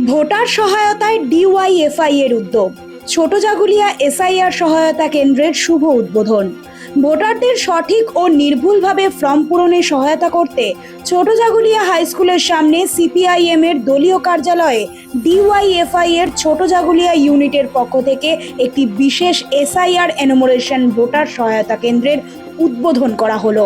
Voter সহায়তায় DYFI এর উদ্যোগ। ছোট জাগুলিয়া এসআইআর সহায়তা কেন্দ্রের শুভ উদ্বোধন। ভোটারদের সঠিক ও নির্ভুলভাবে ফর্ম পূরণে সহায়তা করতে ছোট জাগুলিয়া হাই স্কুলের সামনে সিপিআইএম এর দলীয় কার্যালয়ে ডিওয়াইএফআই এর ছোট জাগুলিয়া ইউনিটের পক্ষ থেকে একটি বিশেষ এসআইআর এনোমোরেশন ভোটার সহায়তা কেন্দ্রের উদ্বোধন করা হলো।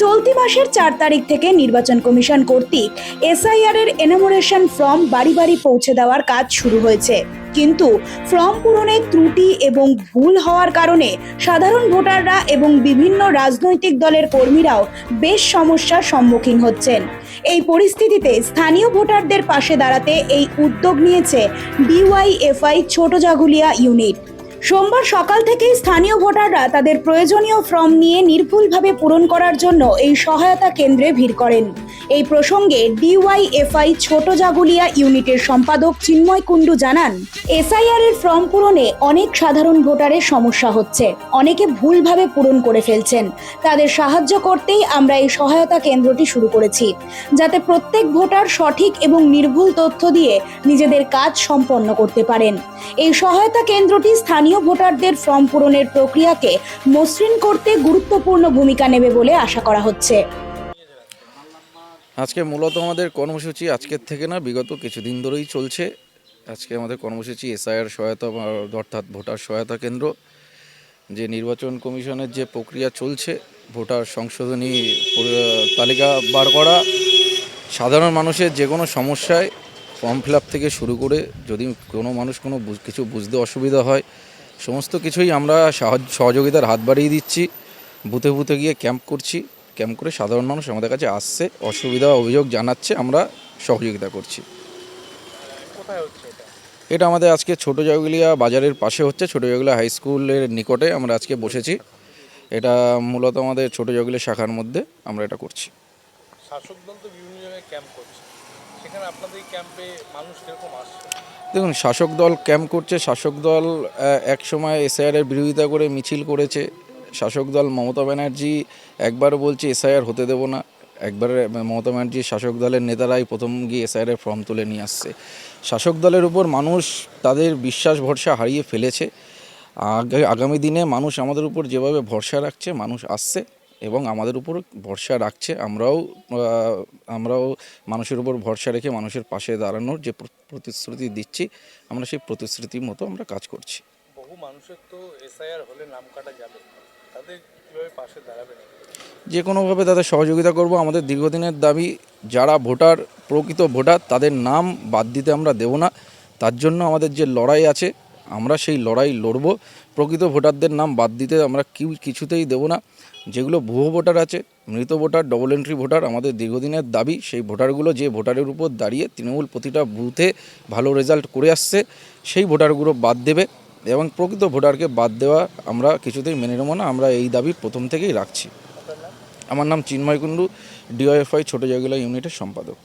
চলতি মাসের চার তারিখ থেকে নির্বাচন কমিশন কর্তৃক এসআইআর এর এনোমোরেশন ফর্ম বাড়ি বাড়ি পৌঁছে দেওয়ার কাজ শুরু হয়েছে। কিন্তু ফর্ম পূরণে ত্রুটি এবং ভুল হওয়ার কারণে সাধারণ ভোটাররা এবং বিভিন্ন রাজনৈতিক দলের কর্মীরাও বেশ সমস্যার সম্মুখীন হচ্ছেন। এই পরিস্থিতিতে স্থানীয় ভোটারদের পাশে দাঁড়াতে এই উদ্যোগ নিয়েছে ডিওয়াইএফআই ছোট জাগুলিয়া ইউনিট। সোমবার সকাল থেকেই স্থানীয় ভোটাররা তাদের প্রয়োজনীয় ফর্ম নিয়ে নির্ভুলভাবে পূরণ করার জন্য এই সহায়তা কেন্দ্রে ভিড় করেন। এই প্রসঙ্গে ডিওয়াইএফআই ছোট জাগুলিয়া ইউনিটের সম্পাদক চিন্ময় কুণ্ডু জানান, এসআইআর এর ফর্ম পূরণে অনেক সাধারণ ভোটারের সমস্যা হচ্ছে। অনেকে ভুলভাবে পূরণ করে ফেলছেন। তাদের সাহায্য করতেই আমরা এই সহায়তা কেন্দ্রটি শুরু করেছি, যাতে প্রত্যেক ভোটার সঠিক এবং নির্ভুল তথ্য দিয়ে নিজেদের কাজ সম্পন্ন করতে পারেন। এই সহায়তা কেন্দ্রটি স্থানীয় ভোটারদের ফর্ম পূরণের প্রক্রিয়াকে মসৃণ করতে গুরুত্বপূর্ণ ভূমিকা নেবে বলে আশা করা হচ্ছে। আজকে মূলত আমাদের কর্মসূচি আজকের থেকে না, বিগত কিছুদিন ধরেই চলছে। আজকে আমাদের কর্মসূচি এসআইআর সহায়তা অর্থাৎ ভোটার সহায়তা কেন্দ্র। যে নির্বাচন কমিশনের যে প্রক্রিয়া চলছে, ভোটার সংশোধনী তালিকা বার করা, সাধারণ মানুষের যে কোনো সমস্যায় ফর্ম ফিল থেকে শুরু করে যদি কোনো মানুষ কোনো কিছু বুঝতে অসুবিধা হয় সমস্ত কিছুই আমরা সাহায্য সহযোগিতার হাত বাড়িয়ে দিচ্ছি। বুথে বুথে গিয়ে ক্যাম্প করছি। ক্যাম্প করে সাধারণ মানুষ আমাদের কাছে আসছে অসুবিধা অভিযোগ জানাচ্ছে আমরা সহযোগিতা করছি। এটা? এটা আমাদের আজকে ছোটো জাগুলিয়া বাজারের পাশে হচ্ছে ছোট জাগুলিয়া হাই স্কুলের নিকটে আমরা আজকে বসেছি। এটা মূলত আমাদের ছোটো জাগুলিয়া শাখার মধ্যে আমরা এটা করছি। শাসক দল তো বিভিন্ন জায়গায় ক্যাম্প করছে। দেখুন, শাসক দল ক্যাম্প করছে। শাসক দল এক সময় এসআইআরের বিরোধিতা করে মিছিল করেছে। শাসক দল মমতা ব্যানার্জি একবার বলছে এসআইআর হতে দেবো না। একবার মমতা ব্যানার্জি শাসক দলের নেতারাই প্রথম গিয়ে এসআইআরের ফর্ম তুলে নিয়ে আসছে। শাসক দলের উপর মানুষ তাদের বিশ্বাস, ভরসা হারিয়ে ফেলেছে। আগে- আগামী দিনে মানুষ আমাদের উপর যেভাবে ভরসা রাখছে, মানুষ আসছে। এবং আমাদের উপর ভরসা রাখছে। আমরাও আমরাও মানুষের উপর ভরসা রেখে মানুষের পাশে দাঁড়ানোর যে প্রতিশ্রুতি দিচ্ছি আমরা সেই প্রতিশ্রুতির মতো আমরা কাজ করছি। বহু মানুষের তো এসআইআর হলে নাম কাটা যাবে তাদের কীভাবে পাশে দাঁড়াবেন যে কোনোভাবে তাদের সহযোগিতা করব। আমাদের দীর্ঘদিনের দাবি যারা ভোটার প্রকৃত ভোটার তাদের নাম বাদ দিতে আমরা দেব না। তার জন্য আমাদের যে লড়াই আছে আমরা সেই লড়াই লড়ব। প্রকৃত ভোটারদের নাম বাদ দিতে আমরা কি কিছুতেই দেব না। যেগুলো ভুয়ো ভোটার আছে, মৃত ভোটার ডবল এন্ট্রি ভোটার, আমাদের দীর্ঘদিনের দাবি, সেই ভোটারগুলো যে ভোটারের উপর দাঁড়িয়ে তৃণমূল প্রতিটা বুথে ভালো রেজাল্ট করে আসছে, সেই ভোটারগুলো বাদ দেবে এবং প্রকৃত ভোটারকে বাদ দেওয়া আমরা কিছুতেই মেনে নেব না। আমরা এই দাবি প্রথম থেকেই রাখছি। আমার নাম চিন্ময় কুণ্ডু ডিওএফআই ছোটো জায়গা ইউনিটের সম্পাদক।